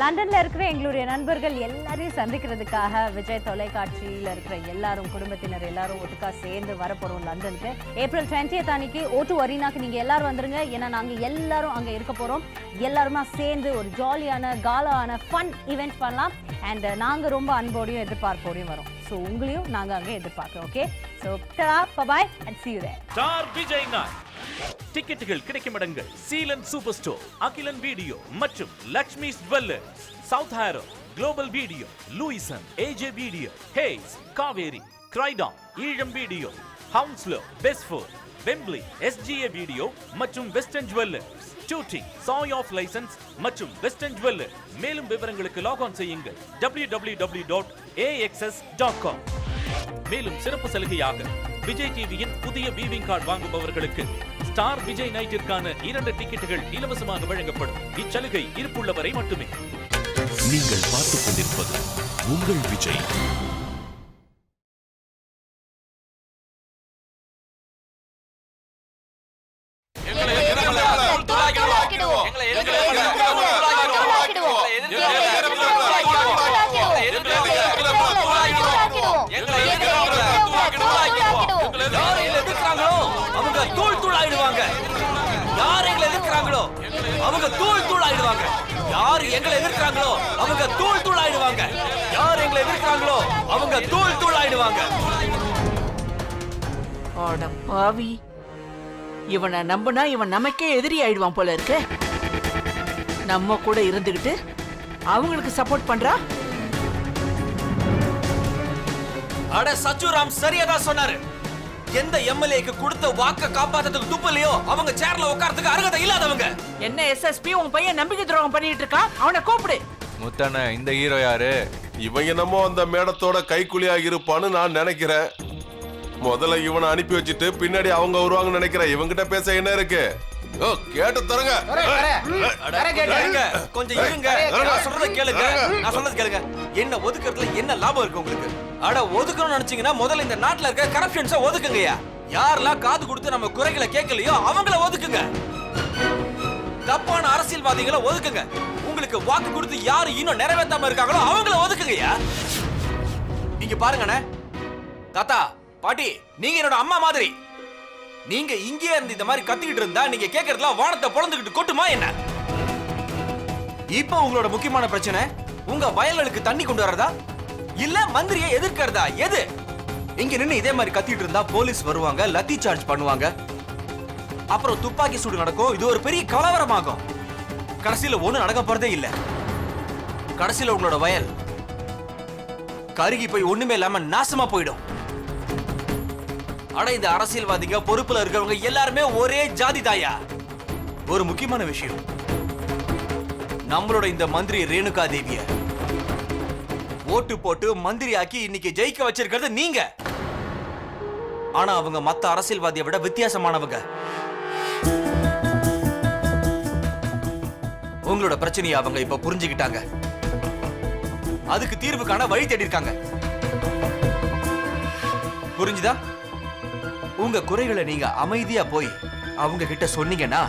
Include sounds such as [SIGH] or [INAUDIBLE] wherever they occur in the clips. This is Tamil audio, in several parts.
லண்டன்ல இருக்கிற எங்களுடைய நண்பர்கள் எல்லாரையும் சந்திக்கிறதுக்காக விஜய் தொலைக்காட்சியில இருக்கிற எல்லாரும் குடும்பத்தினர் எல்லாரும் ஒட்டுக்கா சேர்ந்து வரப்போறோம் லண்டனுக்கு. ஏப்ரல் 20th அன்னைக்கு ஓட்டு வரினாக்கு நீங்க எல்லாரும் வந்துருங்க. ஏன்னா நாங்க எல்லாரும் அங்க இருக்க போறோம். எல்லாருமா சேர்ந்து ஒரு ஜாலியான காலான ஃபன் ஈவெண்ட் பண்ணலாம். அண்ட் நாங்க ரொம்ப அன்போடையும் எதிர்பார்ப்போடையும் வரோம். ஸோ உங்களையும் நாங்க அங்க எதிர்பார்க்கிறோம் okay so bye and see you there. Vijay டிக்கெட்டுகள் கிடைக்கும் இடங்கள் Seelan super store Akilan video மற்றும் Lakshmi jewellers South Harrow Global video Lewisham AJ video Hayes Kaveri Croydon Eelam video Hounslow பெஸ்ஃபோர் Wembley SGA video மற்றும் western jewellers shooting Sai of licence மற்றும் வெஸ்டர்ன் ஜுவல்லர் மேலும் விவரங்களுக்கு லாக் ஆன் செய்யுங்கள். காம் மேலும் சிறப்பு சலுகையாக விஜய் டிவியின் புதிய வீவிங் கார்டு வாங்குபவர்களுக்கு ஸ்டார் விஜய் நைட்டிற்கான இரண்டு டிக்கெட்டுகள் இலவசமாக வழங்கப்படும். இச்சலுகை இருப்புள்ளவரை மட்டுமே. நீங்கள் பார்த்துக் கொண்டிருப்பது உங்கள் விஜய். யார் எங்களை எதிர்க்கிறாங்களோ அவங்க தூள் தூள் ஆயிடுவாங்க யார் எங்களை எதிர்க்கிறாங்களோ அவங்க தூள் தூள் ஆயிடுவாங்க அட பாவி. இவனை நம்பினா இவன் நமக்கே எதிரி ஆயிடுவான் போல இருக்கு. நம்ம கூட இருந்துகிட்டு அவங்களுக்கு சப்போர்ட் பண்றா? அட சச்சுராம் சரியா தான் சொன்னாரு. எந்த எம்எல்ஏக்கு கொடுத்த வாக்க காப்பாத்துறதுக்கு துப்பலையோ அவங்க சேர்ல உட்கார்றதுக்கு அருகதை இல்லாதவங்க. என்ன எஸ்எஸ்பி உன் பையன் நம்பிக்கை துரோகம் பண்ணிட்டு இருக்கான்? அவனை கூப்பிடு. முத்தண்ண இந்த ஹீரோ யாரு? இவன் என்னமோ அந்த மேடத்தோட கைக்குலியா இருப்பான்னு நான் நினைக்கிறேன். முதல்ல இவனை அனுப்பி வச்சுட்டு பின்னாடி அவங்க வருவாங்கன்னு நினைக்கிறேன். இவங்கிட்ட பேச என்ன இருக்கு? ஓ கேட்டு தரங்க. கொஞ்சம் இருங்க. நான் சொல்றத கேளுங்க. நான் சொல்றது கேளுங்க. என்ன ஒதுக்குறதுல என்ன லாபம் இருக்கு உங்களுக்கு? அட ஒதுக்கணும்னு நினைச்சீங்கன்னா முதல்ல இந்த நாட்டுல இருக்க கரப்ஷன்ஸ ஒதுக்குங்கய்யா. யாரெல்லாம் காது கொடுத்து நம்ம குறைகளை கேட்கலையோ அவங்கள ஒதுக்குங்க. தப்பான அரசியல்வாதிகளை ஒதுக்குங்க. உங்களுக்கு வாக்கு கொடுத்து யாரு இன்னும் நிறைவேத்தாம இருக்காங்களோ அவங்கள ஒதுக்குங்கய்யா. இங்க பாருங்கண்ணே. தாத்தா பாட்டி நீங்க என்னோட அம்மா மாதிரி. நீங்க இங்கேயே இருந்து இந்த மாதிரி கத்திக்கிட்டு இருந்தா நீங்க கேக்குறதுலாம் வானத்தை பொழந்துக்கிட்டு கொட்டுமா என்ன? இப்போ உங்களோட முக்கியமான பிரச்சனை உங்க வயல்களுக்கு தண்ணி கொண்டு வரதா இல்ல மந்திரியை எதிர்க்கிறதா? எது? இங்க நின்னு இதே மாதிரி கத்திட்டு இருந்தா போலீஸ் வருவாங்க லத்தி சார்ஜ் பண்ணுவாங்க. அப்புறம் துப்பாக்கி சூடு நடக்கும் இது ஒரு பெரிய கலவரமாகும். கடைசியில ஒண்ணு நடக்க போறதே இல்ல. கடைசியில உங்களோட வயல் கருகி போய் ஒண்ணுமே இல்லாம நாசமா போயிடும். ஆனா இந்த அரசியல்வாதிங்க பொறுப்புல இருக்கிறவங்க எல்லாருமே ஒரே ஜாதி தாயா ஒரு முக்கியமான விஷயம். நம்மளோட இந்த மந்திரி ரேணுகா தேவிய ஓட்டு போட்டு மந்திரி ஆக்கி இன்னைக்கு ஜெயிக்க வச்சிருக்கிறது நீங்க. ஆனா அவங்க மத்த அரசியல்வாதியை விட வித்தியாசமானவங்க. உங்களோட பிரச்சனையை அவங்க இப்ப புரிஞ்சுக்கிட்டாங்க. அதுக்கு தீர்வுக்கான வழி தேடி இருக்காங்க புரிஞ்சுதா? உங்க குறைகளை நீங்க அமைதியா போய் அவங்க கிட்ட சொன்னீங்கன்னா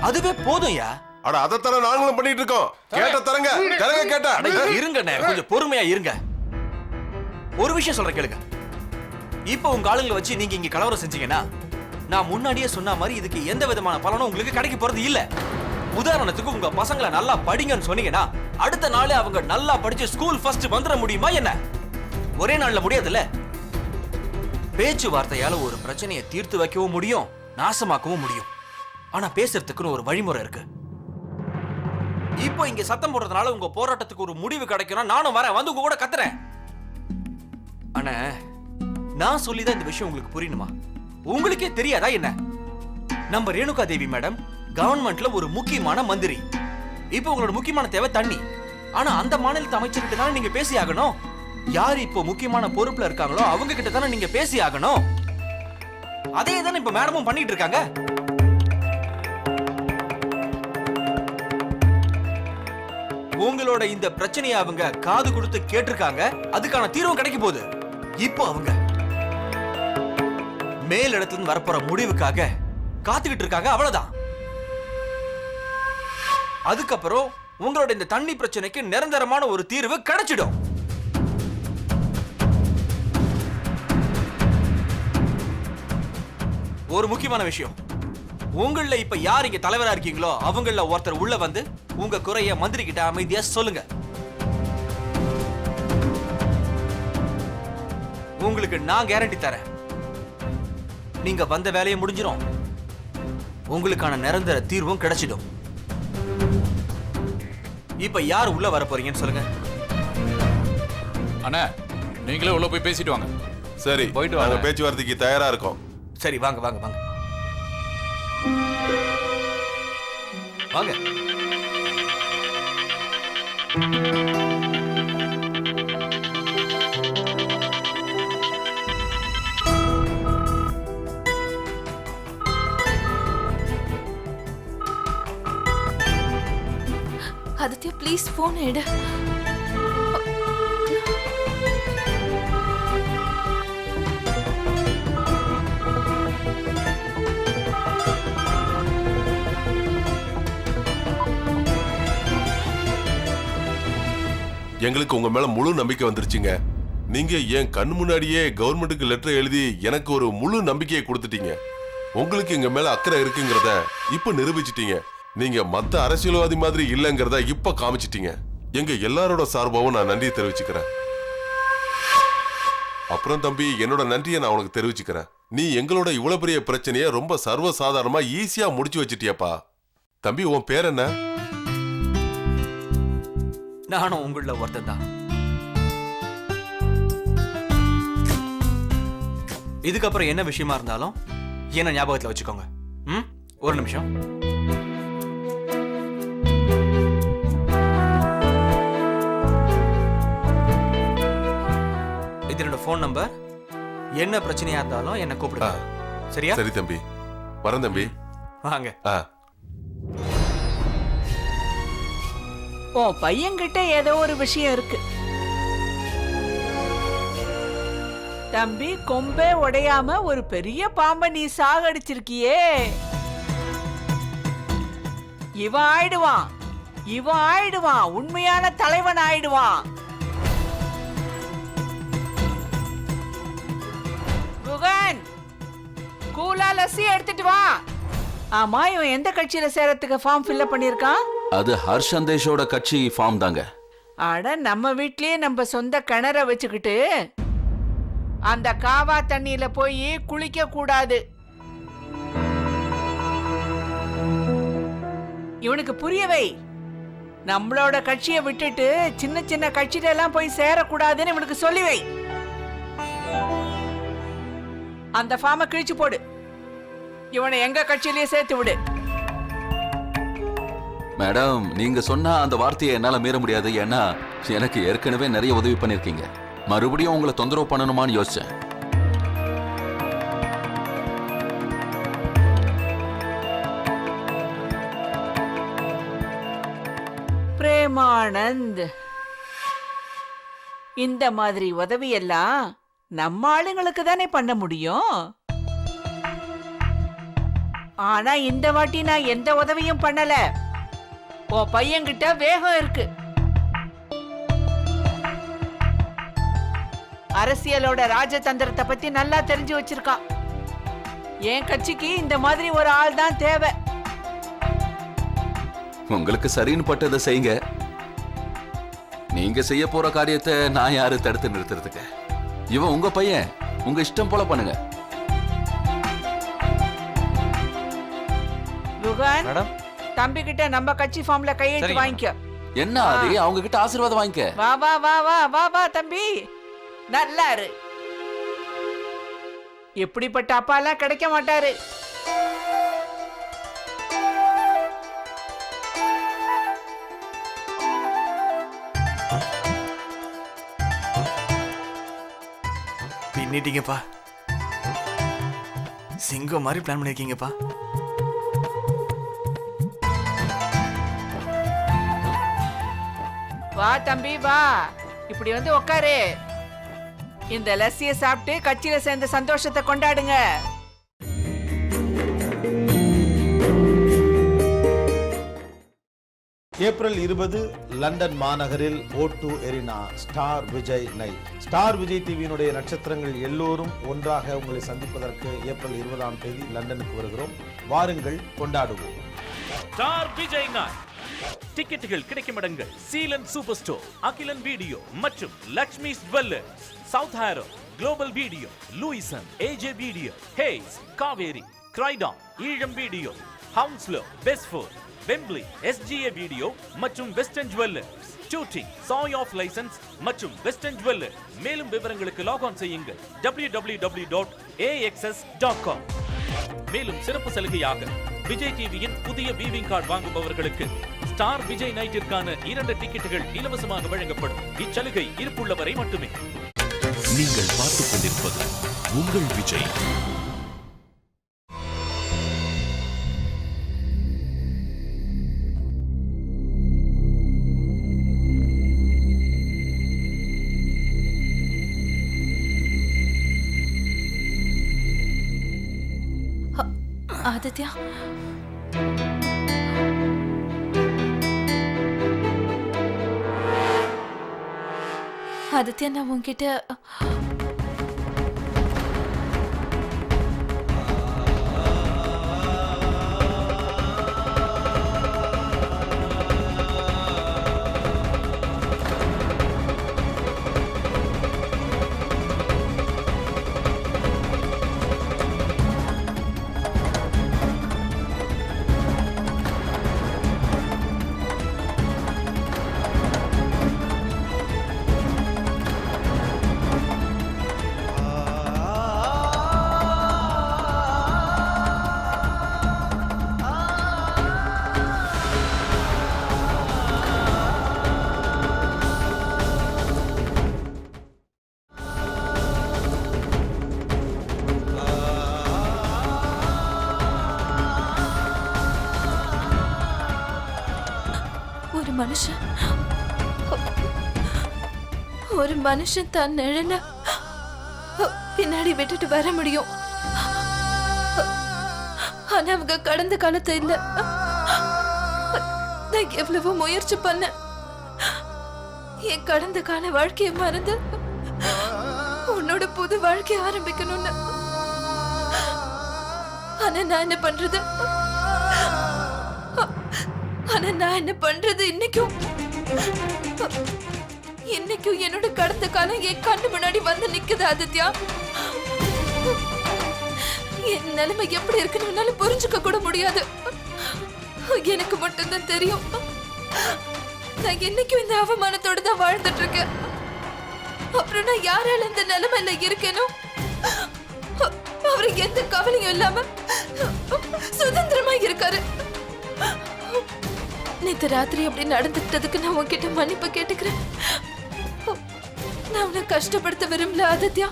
அதுவே போதும்யா அட அதைத்தானே நாங்களும் பண்ணிட்டு இருக்கோம். கேட்ட தரங்க. தரங்க கேட்டா. அட, இருங்கண்ணே கொஞ்சம் பொறுமையா இருங்க. ஒரு விஷயம் சொல்றேன் கேளுங்க. இப்போ உங்க ஆளுங்களை வச்சு நீங்க இங்க கலவரம் செஞ்சீங்கன்னா நான் முன்னாடியே சொன்ன மாதிரி இதுக்கு எந்த விதமான பலனும் உங்களுக்கு கிடைக்க போறது இல்ல. உதாரணத்துக்கு உங்க பசங்களை நல்லா படிங்கன்னு சொன்னீங்கன்னா அடுத்த நாளே அவங்க நல்லா படிச்சு ஸ்கூல் ஃபர்ஸ்ட் வந்துட முடியுமா என்ன? ஒரே நாள்ல முடியாதுல்ல? பேச்சுவார்த்தையால ஒரு பிரச்சனையை தீர்த்து வைக்கவும் முடியும் நாசமாக்கவும் முடியும். ஆனா பேசுறதுக்குன்னு ஒரு வழிமுறை இருக்கு. இப்போ இங்க சத்தம் போடுறதுனால உங்க போராட்டத்துக்கு ஒரு முடிவு கிடைக்கணும் நானும் வரேன். வந்து உங்க கூட கத்துறேன். ஆனா நான் சொல்லிதான் இந்த விஷயம் உங்களுக்கு புரியணுமா? உங்களுக்கே தெரியாதா என்ன? நம்ம ரேணுகா தேவி மேடம் கவர்மெண்ட்ல ஒரு முக்கியமான மந்திரி. இப்போ உங்களோட முக்கியமான தேவை தண்ணி. ஆனா அந்த மாநிலத்து அமைச்சர்கிட்ட தானே நீங்க பேசி ஆகணும் யார் இப்போ முக்கியமான பொறுப்புல இருக்காங்களோ அவங்க கிட்ட தானே நீங்க பேசி ஆகணும்? அதே தானே இப்ப மேடமும் பண்ணிட்டு இருக்காங்க? உங்களோட இந்த பிரச்சனையை அவங்க காது கொடுத்து கேட்டிருக்காங்க. அதுக்கான தீர்வு கிடைக்க போகுது. இப்போ அவங்க மேல் இடத்துல வரப்போற முடிவுக்காக காத்துக்கிட்டு இருக்காங்க. அவ்வளவுதான். அதுக்கப்புறம் உங்களோட இந்த தண்ணி பிரச்சனைக்கு நிரந்தரமான ஒரு தீர்வு கிடைச்சிடும். ஒரு முக்கியமான விஷயம். உங்கள இப்ப யார் இங்க தலைவரா இருக்கீங்களோ அவங்கள ஒருத்தர் உள்ள வந்து உங்க குறைய மந்திரி கிட்ட அமைதியா சொல்லுங்க. உங்களுக்கு நான் கேரண்டி தரேன். நீங்க வந்த வேலையை முடிஞ்சிடும் உங்களுக்கான நிரந்தர தீர்வும் கிடைச்சிடும். இப்ப யார் உள்ள வர போறீங்கன்னு சொல்லுங்க. அண்ணா நீங்களே உள்ள போய் பேசிட்டு வாங்க. சரி போயிட்டு வாங்க. பேச்சுவார்த்தைக்கு தயாரா இருக்கோம். சரி வாங்க வாங்க வாங்க. வாங்க. ஆதித்யா ப்ளீஸ் ஃபோன் எடு. எங்களுக்கு உங்க மேல முழு நம்பிக்கை வந்துருச்சுங்க. நீங்க என் கண் முன்னாடியே கவர்மெண்ட்டுக்கு லெட்டர் எழுதி எனக்கு ஒரு முழு நம்பிக்கையை கொடுத்துட்டீங்க. உங்களுக்கு எங்க மேல அக்கறை இருக்குங்கிறத இப்ப நிரூபிச்சிட்டீங்க. நீங்க மத்த அரசியல்வாதி மாதிரி இல்லைங்கிறத இப்ப காமிச்சிட்டீங்க. எங்க எல்லாரோட சார்பாவும் நான் நன்றியை தெரிவிச்சுக்கிறேன். அப்புறம் தம்பி என்னோட நன்றியை நான் உனக்கு தெரிவிச்சுக்கிறேன். நீ எங்களோட இவ்வளவு பெரிய பிரச்சனையை ரொம்ப சர்வசாதாரணமா ஈஸியா முடிச்சு வச்சிட்டியப்பா. தம்பி உன் பேர் என்ன? நானும் உங்கள ஒருத்தன் தான் இதுக்கப்புறம் என்ன விஷயமா இருந்தாலும் என்ன ஞாபகத்துல வச்சுக்கோங்க. ம்? ஒரு நிமிஷம். இது என்னோட ஃபோன் நம்பர் என்ன பிரச்சனையா இருந்தாலும் என்ன கூப்பிடுங்க. சரியா? சரி தம்பி. வரேன் தம்பி. வாங்க. ஆ. உன் பையன்கிட்ட ஏதோ ஒரு விஷயம் இருக்கு. தம்பி கொம்பே உடையாம ஒரு பெரிய பாம்பை நீ சாகடிச்சிருக்கியே. இவன் ஆயிடுவான். இவன் ஆயிடுவான். உண்மையான தலைவன் ஆயிடுவான். குகன் கூலா லஸ்ஸி எடுத்துட்டு வா. ஆமா இவன் எந்த கட்சியில சேரத்துக்கு ஃபார்ம் ஃபில்அப் பண்ணிருக்கான் அது ஹர்ஷ் சந்தேஷோட கட்சி ஃபார்ம் தாங்க. அட நம்ம வீட்லயே நம்ம சொந்த கிணற வச்சுக்கிட்டு அந்த காவா தண்ணியில போய் குளிக்க கூடாது. இவனுக்கு புரியவை நம்மளோட கட்சியை விட்டுட்டு சின்ன சின்ன கட்சியில எல்லாம் போய் சேரக்கூடாதுன்னு இவனுக்கு சொல்லி வை. அந்த ஃபார்மை கிழிச்சு போடு. இவனை எங்க கட்சியிலேயே சேர்த்து விடு. மேடம் நீங்க சொன்ன அந்த வார்த்தையை என்னால மீற முடியாது. ஏன்னா எனக்கு ஏற்கனவே நிறைய உதவி பண்ணிருக்கீங்க மறுபடியும் உங்களை தொந்தரவு பண்ணணுமான்னு யோசிச்சேன். பிரேமானந்த். இந்த மாதிரி உதவியெல்லாம் நம்ம ஆளுங்களுக்கு தானே பண்ண முடியும்? ஆனா இந்த வாட்டி நான் எந்த உதவியும் பண்ணல. உன் பையன்கிட்ட வேகம் இருக்கு. அரசியலோட ராஜதந்திரத்தை பத்தி நல்லா தெரிஞ்சு வச்சிருக்கான். என் கட்சிக்கு இந்த மாதிரி ஒரு ஆள் தான் தேவை. உங்களுக்கு சரின்னு பட்டதை செய்யுங்க. நீங்க செய்ய போற காரியத்தை நான் யாரு தடுத்து நிறுத்துறதுக்கு? இவன் உங்க பையன். உங்க இஷ்டம் போல பண்ணுங்க. மேடம் தம்பி கிட்ட நம்ம கட்சி ஃபார்ம்ல கையெழுத்து சரிங்க. வாங்கிக்க. என்ன அது? அவங்க கிட்ட ஆசீர்வாதம் வாங்கிக்க. வா வா வா வா வா வா தம்பி. நல்லா இரு. எப்படிப்பட்ட அப்பாலாம் கிடைக்க மாட்டாரு. பின்னிட்டீங்கப்பா. சிங்கம் மாதிரி பிளான் பண்ணிருக்கீங்கப்பா. வா தம்பி வா. இப்படி வந்து உட்காரு இந்த லஸ்ஸிய சாப்பிட்டு கட்சியில சேர்ந்த சந்தோஷத்தை கொண்டாடுங்க. ஏப்ரல் இருபது லண்டன் மாநகரில் O two arena star Vijay night star Vijay டிவியினுடைய நட்சத்திரங்கள் எல்லோரும் ஒன்றாக உங்களை சந்திப்பதற்கு ஏப்ரல் இருபதாம் தேதி லண்டனுக்கு வருகிறோம். வாருங்கள் கொண்டாடுவோம். ஸ்டார் விஜய் நாய் டிக்கெட்டுகள் கிடைக்கும் இடங்கள். Seelan super store Akilan video மற்றும் Lakshmi jewellers South Harrow Global video Lewisham AJ video Hayes Kaveri Croydon Eelam video Hounslow பெஸ்ஃபோர்ட் Wembley SGA video மற்றும் western jewellers shooting Sai of licence மற்றும் வெஸ்டர்ன் ஜுவல்லர் மேலும் விவரங்களுக்கு லாக் ஆன் செய்யுங்கள். காம் மேலும் சிறப்பு சலுகையாக விஜய் டிவியின் புதிய வீவிங் கார்டு வாங்குபவர்களுக்கு ஸ்டார் விஜய் நைட்டிற்கான இரண்டு டிக்கெட்டுகள் இலவசமாக வழங்கப்படும். இச்சலுகை இருப்புள்ளவரை மட்டுமே. நீங்கள் பார்த்துக் கொண்டிருப்பது உங்கள் விஜய். ஆதித்யா? ஆதித்யா நான் உன்கிட்ட மனுஷன் தன் நிழல. பின்னாடி விட்டுட்டு வர முடியும். ஆனா அவங்க கடந்த காலத்து இல்ல. நான் எவ்வளவோ முயற்சி பண்ணேன். என் கடந்த கால வாழ்க்கையை மறந்து உன்னோட புது வாழ்க்கையை ஆரம்பிக்கணும்னு. ஆனா நான் என்ன பண்றது? ஆனா நான் என்ன பண்றது இன்னைக்கும்? என்னைக்கும் என்னோட கடந்த காலம் என் கண்ணு முன்னாடி வந்து நிக்குது ஆதித்யா. என் நிலைமை எப்படி இருக்குன்னு என்னால புரிஞ்சுக்க கூட முடியாது. எனக்கு மட்டும்தான் தெரியும். நான் என்னைக்கும் இந்த அவமானத்தோட தான் வாழ்ந்துட்டு இருக்கேன் அப்புறம் நான் யாரால இந்த நிலைமையில இருக்கேனோ? அவருக்கு எந்த கவலையும் இல்லாம சுதந்திரமா இருக்காரு. நேற்று ராத்திரி அப்படி நடந்துக்கிட்டதுக்கு நான் உன்கிட்ட மன்னிப்பு கேட்டுக்கிறேன். நான் உன்னை கஷ்டப்படுத்த விரும்பல Aditya.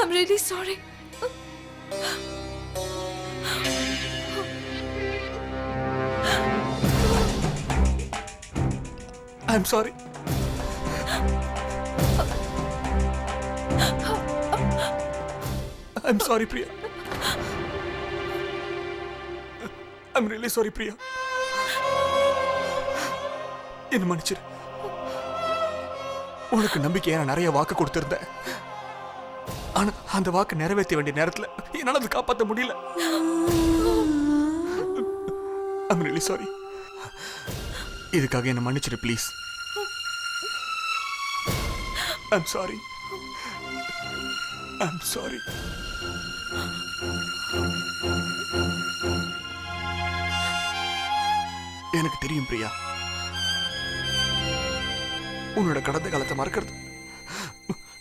I'm really sorry I'm sorry I'm sorry Priya I'm really sorry Priya என்ன மன்னிச்சிரு. உனக்கு நம்பிக்கையை நான் நிறைய வாக்கு கொடுத்துருந்தேன். ஆனா அந்த வாக்கு நிறைவேற்ற வேண்டிய நேரத்துல என்னால அதை காப்பாற்ற முடியல. ஐம் ரியலி சாரி இதுக்காக என்ன மன்னிச்சிரு please I'm sorry I'm sorry எனக்கு தெரியும் பிரியா. உன்னோட கடந்த காலத்தை மறக்கிறது.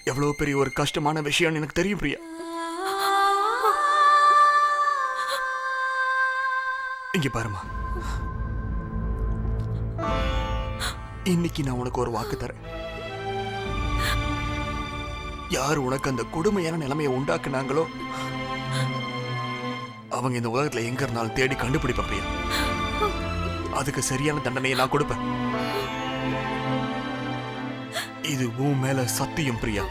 எவ்வளவு பெரிய ஒரு கஷ்டமான விஷயம்னு எனக்கு தெரியும் பிரியா. இங்க பாருமா. இன்னைக்கு நான் உனக்கு ஒரு வாக்கு தரேன். யார் உனக்கு அந்த கொடுமையான நிலைமையை உண்டாக்குனாங்களோ அவங்க இந்த உலகத்துல எங்க இருந்தாலும் தேடி கண்டுபிடிப்பேன் பிரியா. அதுக்கு சரியான தண்டனையை நான் கொடுப்பேன். இது உன் மேல சத்தியம் பிரியா.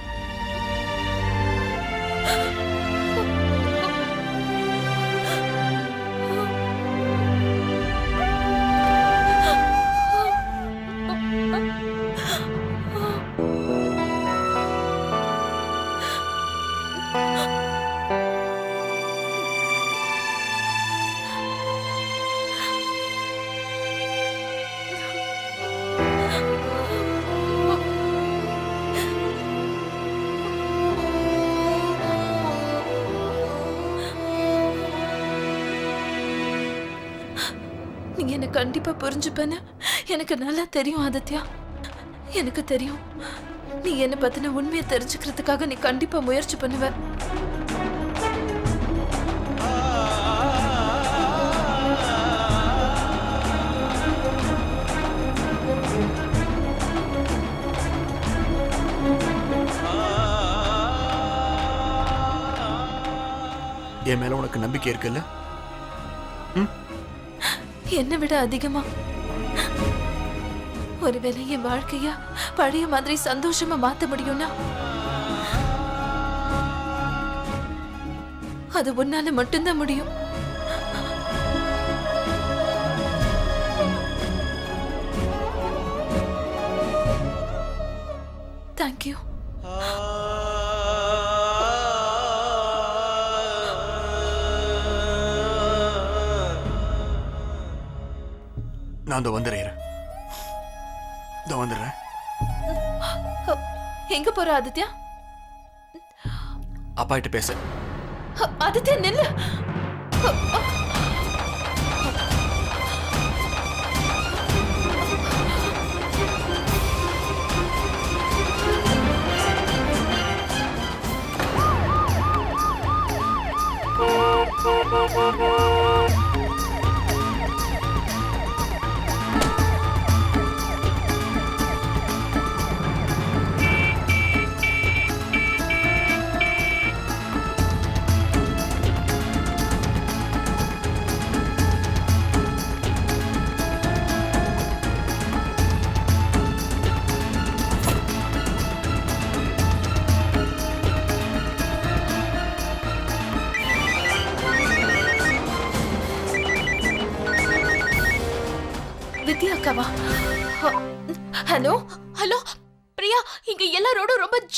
என்னை கண்டிப்பா புரிஞ்சுப்பேன்னு எனக்கு நல்லா தெரியும் ஆதித்யா. எனக்கு தெரியும். நீ என்ன பத்தின உண்மையை தெரிஞ்சுக்கிறதுக்காக நீ கண்டிப்பா முயற்சி பண்ணுவ. என் மேல உனக்கு நம்பிக்கை இருக்குல்ல? என்னை விட அதிகமா? ஒருவேளை என் வாழ்க்கைய பழைய மாதிரி சந்தோஷமா மாத்த முடியும்னா? அது உன்னால மட்டும்தான் முடியும். தேங்க்யூ நான் இந்த வந்துடுறேன். இந்த வந்துடுறேன். எங்க போற ஆதித்யா? அப்பா கிட்ட பேச ஆதித்யா நில்லு.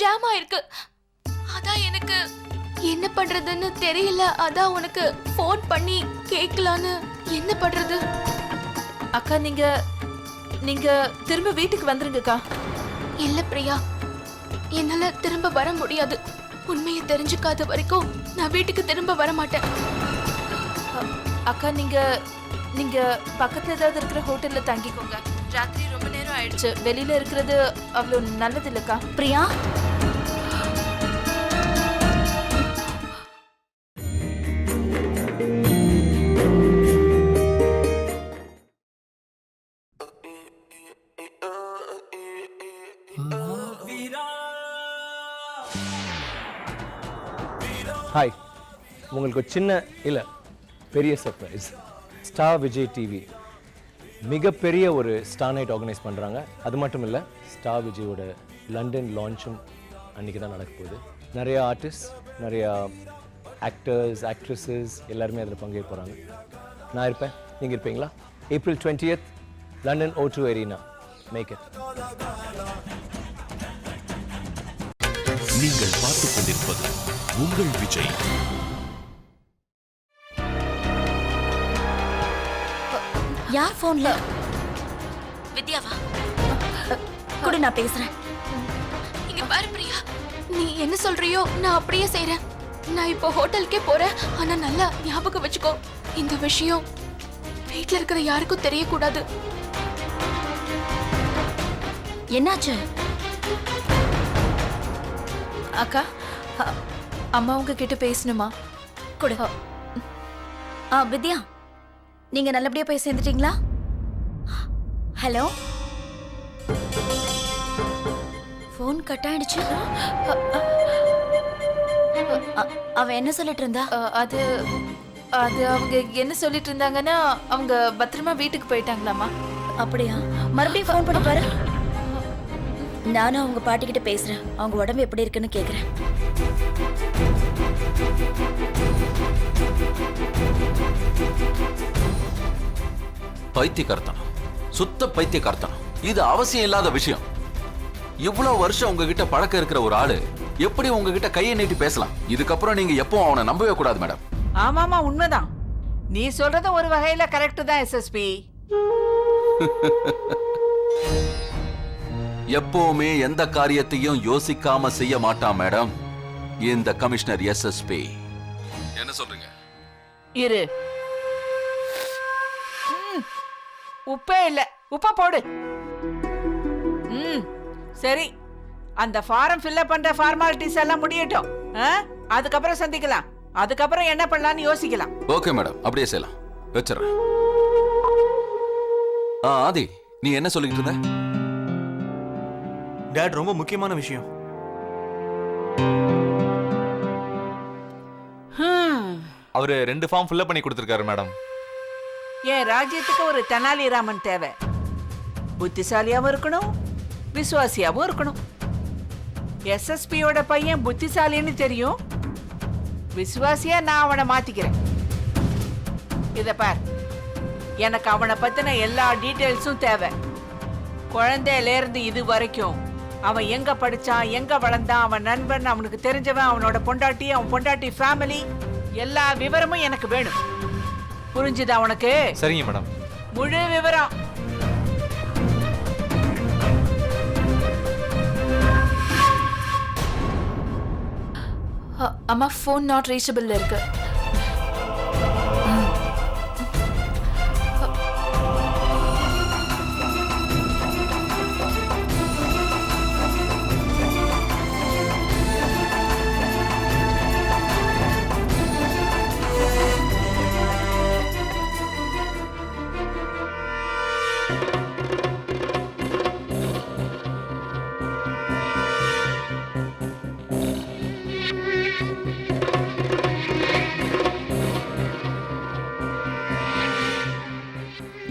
ஜாம் ஆயிருக்கு. அதான் எனக்கு என்ன பண்றதுன்னு தெரியல. அதான் உனக்கு ஃபோன் பண்ணி கேட்கலான்னு என்ன பண்றது? அக்கா நீங்க நீங்க திரும்ப வீட்டுக்கு வந்துருங்கக்கா. இல்ல பிரியா. என்னால திரும்ப வர முடியாது. உண்மையை தெரிஞ்சுக்காத வரைக்கும் நான் வீட்டுக்கு திரும்ப வர மாட்டேன். அக்கா நீங்க நீங்க பக்கத்துல ஏதாவது இருக்கிற ஹோட்டல்ல தங்கிக்கோங்க. ராத்திரி ரொம்ப நேரம் ஆயிடுச்சு. வெளியில இருக்கிறது அவ்வளவு நல்லது இல்லக்கா பிரியா? ஹாய் உங்களுக்கு ஒரு சின்ன இல்லை பெரிய சர்ப்ரைஸ் ஸ்டார் விஜய் டிவி மிகப்பெரிய ஒரு ஸ்டார் நைட் ஆர்கனைஸ் பண்ணுறாங்க அது மட்டும் இல்லை ஸ்டார் விஜயோட லண்டன் லான்ச்சும் அன்றைக்கி தான் நடக்க போகுது. நிறையா ஆர்டிஸ்ட் நிறையா ஆக்டர்ஸ் ஆக்ட்ரஸஸ் எல்லாருமே அதில் பங்கேற்க போகிறாங்க நான் இருப்பேன். நீங்கள் இருப்பீங்களா? April twentieth London O two arena make it நீங்கள் பார்த்துக் கொண்டிருப்பது உங்கள் விஜய். யார் போன்ல வித்யாவா கூட நான் பேசுறேன். இங்க பாரு பிரியா. நீ என்ன சொல்றியோ நான் அப்படியே செய்றேன். நான் இப்போ ஹோட்டலுக்கே போறேன். ஆனா நல்லா ஞாபகம் வச்சுக்கோ இந்த விஷயம் வீட்ல இருக்கிற யாருக்கும் தெரியக்கூடாது. என்னாச்சு? அக்கா அம்மா உங்ககிட்ட பேசணுமா? கொடு. ஆ வித்யா. நீங்க நல்லபடியா போய் சேர்ந்துட்டீங்களா? ஹலோ? ஃபோன் கட் ஆயிடுச்சு. அவ என்ன சொல்லிட்டு இருந்தா? அது அது அவங்க என்ன சொல்லிட்டு இருந்தாங்கன்னா அவங்க பத்திரமா வீட்டுக்கு போயிட்டாங்களாமா அப்படியா? மறுபடியும் ஃபோன் பண்ணி பாரு. நானும் அவங்க பாட்டி கிட்ட பேசுறேன். அவங்க உடம்பு எப்படி இருக்குன்னு கேக்குறேன். பைத்தியக்காரத்தனம். சுத்த பைத்தியக்காரத்தனம். இது அவசியம் இல்லாத விஷயம். இவ்வளவு வருஷம் உங்ககிட்ட பழக்கம் இருக்கிற ஒரு ஆளு எப்படி உங்ககிட்ட கையை நீட்டி பேசலாம்? இதுக்கப்புறம் நீங்க எப்பவும் அவனை நம்பவே கூடாது மேடம். ஆமாமா உண்மைதான். நீ சொல்றது ஒரு வகையில கரெக்ட் தான் எஸ்எஸ்பி [LAUGHS] எப்பவுமே எந்த காரியத்தையும் யோசிக்காம செய்ய மாட்டான் மேடம். இந்த கமிஷனர் எஸ்எஸ்பி என்ன சொல்றீங்க? இரு. உப்பே இல்ல. உப்ப போடு. ம் சரி. அந்த ஃபார்ம் ஃபில்அப் பண்ற ஃபார்மாலிட்டிஸ் எல்லாம் முடியட்டும். ஆ? அதுக்கப்புறம் சந்திக்கலாம். அதுக்கப்புறம் என்ன பண்ணலாம்னு யோசிக்கலாம். ஓகே மேடம் அப்படியே செய்யலாம். வச்சிடுறேன். ஆ ஆதி நீ என்ன சொல்லிக்கிட்டு இருந்த? டேட் ரொம்ப முக்கியமான விஷயம். ஹம். அவரு ரெண்டு ஃபார்ம் ஃபில்அப் பண்ணி கொடுத்துருக்காரு மேடம் என் ராஜ்யத்துக்கு ஒரு தெனாலிராமன் தேவை. புத்திசாலியாகவும் இருக்கணும் விசுவாசியாகவும் இருக்கணும். எஸ்எஸ்பியோட பையன் புத்திசாலின்னு தெரியும். விசுவாசியா நான் அவனை மாத்திக்கிறேன். இதை பார். எனக்கு அவனை பத்தின எல்லா டீட்டெயில்ஸும் தேவை. குழந்தையிலேருந்து இது வரைக்கும் அவன் எங்க படிச்சான் எங்க வளர்ந்தான் அவன் நண்பன் அவனுக்கு தெரிஞ்சவன் அவனோட பொண்டாட்டி அவன் பொண்டாட்டி ஃபேமிலி எல்லா விவரமும் எனக்கு வேணும். புரிஞ்சுதா உனக்கு? சரிங்க மேடம். முழு விவரம். அம்மா ஃபோன் நாட் ரீச்சபிள் இருக்கு.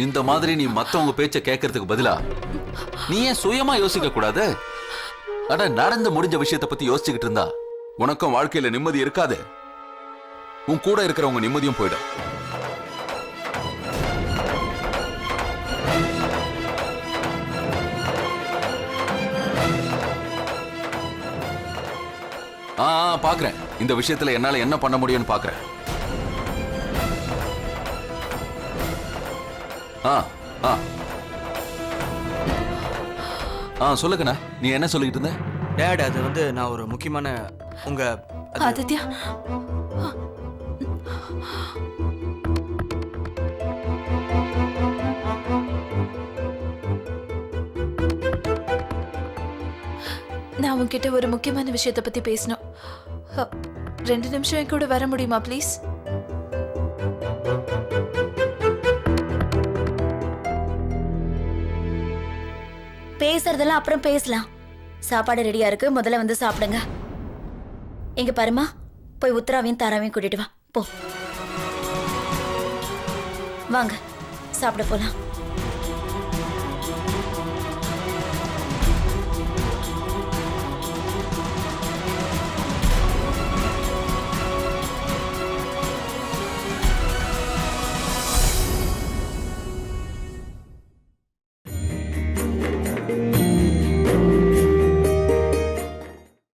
இந்த மாதிரி நீ மத்தவங்க பேச்ச கேட்கறதுக்கு பதிலா நீ ஏன் சுயமா யோசிக்க கூடாது? அட நடந்து முடிஞ்ச விஷயத்த பத்தி யோசிச்சுக்கிட்டு இருந்தா உனக்கும் வாழ்க்கையில நிம்மதி இருக்காது. உன் கூட இருக்கிறவங்க நிம்மதியும் போயிடும். ஆ பாக்குறேன். இந்த விஷயத்துல என்னால என்ன பண்ண முடியும்னு பாக்குறேன். ஆ ஆ. ஆ சொல்லுங்கண்ணா. நீ என்ன சொல்லிக்கிட்டு இருந்த? டேட் அது வந்து நான் ஒரு முக்கியமான உங்க அது- ஆதித்யா. நான் உன்கிட்ட ஒரு முக்கியமான விஷயத்தை பத்தி பேசணும். அ, ரெண்டு நிமிஷம் என் கூட வர முடியுமா ப்ளீஸ் பேசுறதெல்லாம் அப்புறம் பேசலாம். சாப்பாடு ரெடியா இருக்கு. முதல்ல வந்து சாப்பிடுங்க. இங்க பாருமா போய் உத்தராவையும் தாராவையும் கூட்டிட்டு வா. போ. வாங்க. சாப்பிட போலாம்.